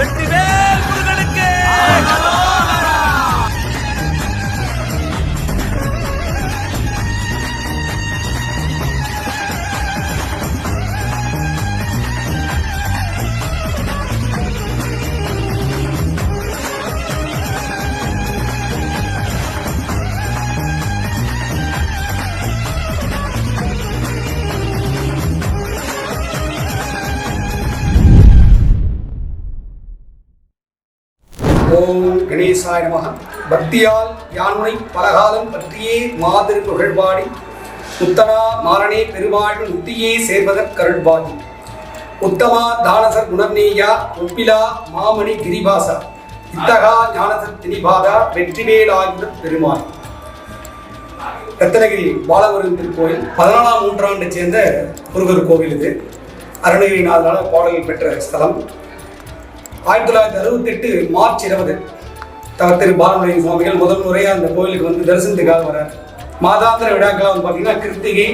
వెట్టివే ஓம் கணேசாய நமக. பக்தியால் யானுனை பலகாலம் பற்றியே மாதிரி புகழ்வாடி. உத்தனா மாறனே பெருவாழ்வு முத்தியே சேர்வதற்கருள்வாதி உத்தமா தானசர் குணர்நேயா ஒப்பிலா மாமணி கிரிபாசா. இத்தகா ஞானசர் திணிபாதா வெற்றிவேலாயுத பெருமாள் ரத்தனகிரி பாலவரும் திருக்கோயில் பதினாலாம் நூற்றாண்டை சேர்ந்த முருகர் கோவில் இது. அருணகிரிநாதனால பாடல் பெற்ற ஸ்தலம். ஆயிரத்தி தொள்ளாயிரத்தி அறுபத்தெட்டு மார்ச் இருபது திரு பாலமுடைய சுவாமிகள் முதல் முறையாக அந்த கோயிலுக்கு வந்து தரிசனத்துக்காக வர மாதாந்திர விழாக்களாக வந்து பார்த்தீங்கன்னா கிருத்திகை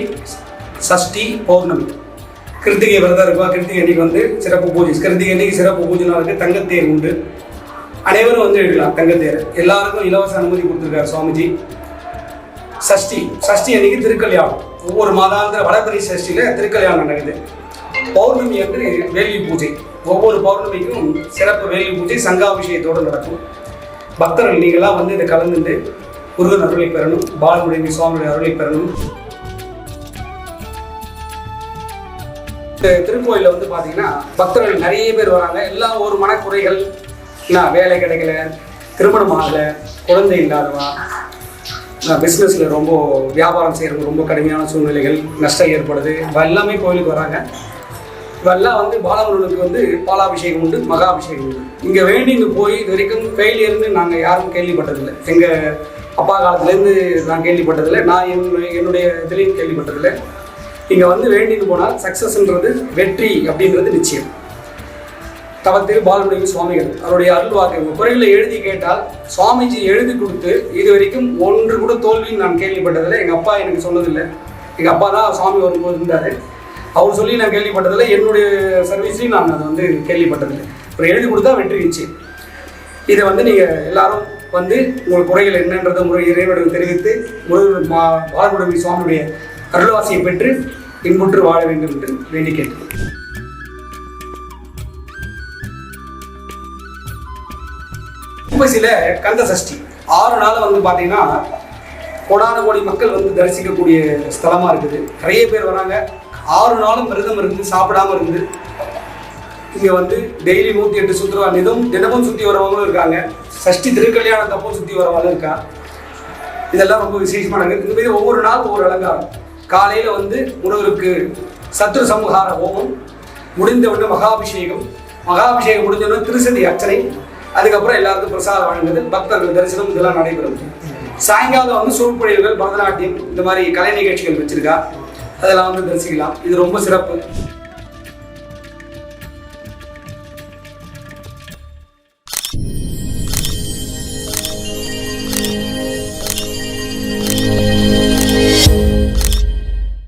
சஷ்டி பௌர்ணமி. கிருத்திகை விரதம் இருக்கா கிருத்திகை அன்னைக்கு வந்து சிறப்பு பூஜை. கிருத்திகை அன்னைக்கு சிறப்பு பூஜை நாளுக்கு தங்கத்தேர் உண்டு. அனைவரும் வந்து எடுக்கலாம் தங்கத்தேர். எல்லாருக்கும் இலவச அனுமதி கொடுத்துருக்காரு சுவாமிஜி. சஷ்டி. சஷ்டி அன்னைக்கு திருக்கல்யாணம். ஒவ்வொரு மாதாந்திர வடபரி சஷ்டியில் திருக்கல்யாணம் நடக்குது. பௌர்ணமி அன்று வேள்வி பூஜை. ஒவ்வொரு பௌர்ணமிக்கும் சிறப்பு வேலி பூஜை சங்காபிஷேகத்தோடு நடக்கும். பக்தர்கள் நீங்களாம் வந்து இதை கலந்துட்டு முருகன் அருளை பெறணும் பாலமுடைய சுவாமியுடைய அருளை பெறணும். இந்த திருக்கோயிலில் வந்து பார்த்தீங்கன்னா பக்தர்கள் நிறைய பேர் வராங்க. எல்லா ஒரு மனக்குறைகள். என்ன வேலை கிடைக்கல திருமணம் ஆகலை குழந்தை இல்லாதவா? பிஸ்னஸில் ரொம்ப வியாபாரம் செய்கிறவங்க ரொம்ப கடுமையான சூழ்நிலைகள் நஷ்டம் ஏற்படுது. எல்லாமே கோயிலுக்கு வராங்க. இவெல்லாம் வந்து பாலமுருகனுக்கு வந்து பாலாபிஷேகம் உண்டு மகாபிஷேகம் உண்டு. இங்கே வேண்டிங்க போய் இது வரைக்கும் ஃபெயிலியர்னு நாங்கள் யாரும் கேள்விப்பட்டதில்லை. எங்கள் அப்பா காலத்துலேருந்து நான் கேள்விப்பட்டதில்லை. நான் என்னுடைய என்னுடைய இதுலேயும் கேள்விப்பட்டதில்லை. இங்கே வந்து வேண்டின்னு போனால் சக்ஸஸ்ன்றது வெற்றி அப்படின்றது நிச்சயம். தவத்தில் பாலமுருகன் சுவாமிகள் அவருடைய அருள்வாக்கு உங்க எழுதி கேட்டால் சுவாமிஜி எழுதி கொடுத்து இது வரைக்கும் ஒன்று கூட தோல்வின்னு நான் கேள்விப்பட்டதில்லை. எங்கள் அப்பா எனக்கு சொன்னதில்லை. எங்கள் அப்பா தான் சுவாமி வரும்போது இருந்தார். அவர் சொல்லி நான் கேள்விப்பட்டதில்லை. என்னுடைய சர்வீஸ்லையும் நான் அதை வந்து கேள்விப்பட்டதில்லை. அப்புறம் எழுதி கொடுத்தா வெற்றி நிச்சயம். இதை வந்து நீங்கள் எல்லாரும் வந்து உங்கள் குறைகள் என்னன்றதை முறை இறைவனிடம் தெரிவித்து முருகன் மா பாலமுருகன் சுவாமியுடைய அருள்வாசியை பெற்று இன்புற்று வாழ வேண்டும் என்று வேண்டி கேட்டேன் கும்பசில கந்த சஷ்டி. ஆறு நாள் வந்து பார்த்தீங்கன்னா கோடான கோடி மக்கள் வந்து தரிசிக்கக்கூடிய ஸ்தலமாக இருக்குது. நிறைய பேர் வராங்க. ஆறு நாளும் விரதம் இருந்து சாப்பிடாம இருந்து இங்கே வந்து டெய்லி நூற்றி எட்டு சுற்றுவா தினமும் தினமும் சுற்றி வரவங்களும் இருக்காங்க. சஷ்டி திருக்கல்யாணம் தப்பும் சுற்றி வரவங்களும் இருக்கா? இதெல்லாம் ரொம்ப விசேஷமானது இந்த மாதிரி ஒவ்வொரு நாள் ஒவ்வொரு அலங்காரம். காலையில் வந்து முருகருக்கு சத்ரு சம்ஹார ஹோமம். முடிந்தவுடனே மகாபிஷேகம். மகாபிஷேகம் முடிஞ்சவுடனே திருசதி அர்ச்சனை. அதுக்கப்புறம் எல்லாருக்கும் பிரசாதம் வழங்குது பக்தர்கள் தரிசனம் இதெல்லாம் நடைபெறும். சாயங்காலம் வந்து சொற்பொழிவுகள் பரதநாட்டியம் இந்த மாதிரி கலை நிகழ்ச்சிகள் வச்சிருக்கா? அதெல்லாம் வந்து தரிசிக்கலாம். இது ரொம்ப சிறப்பு.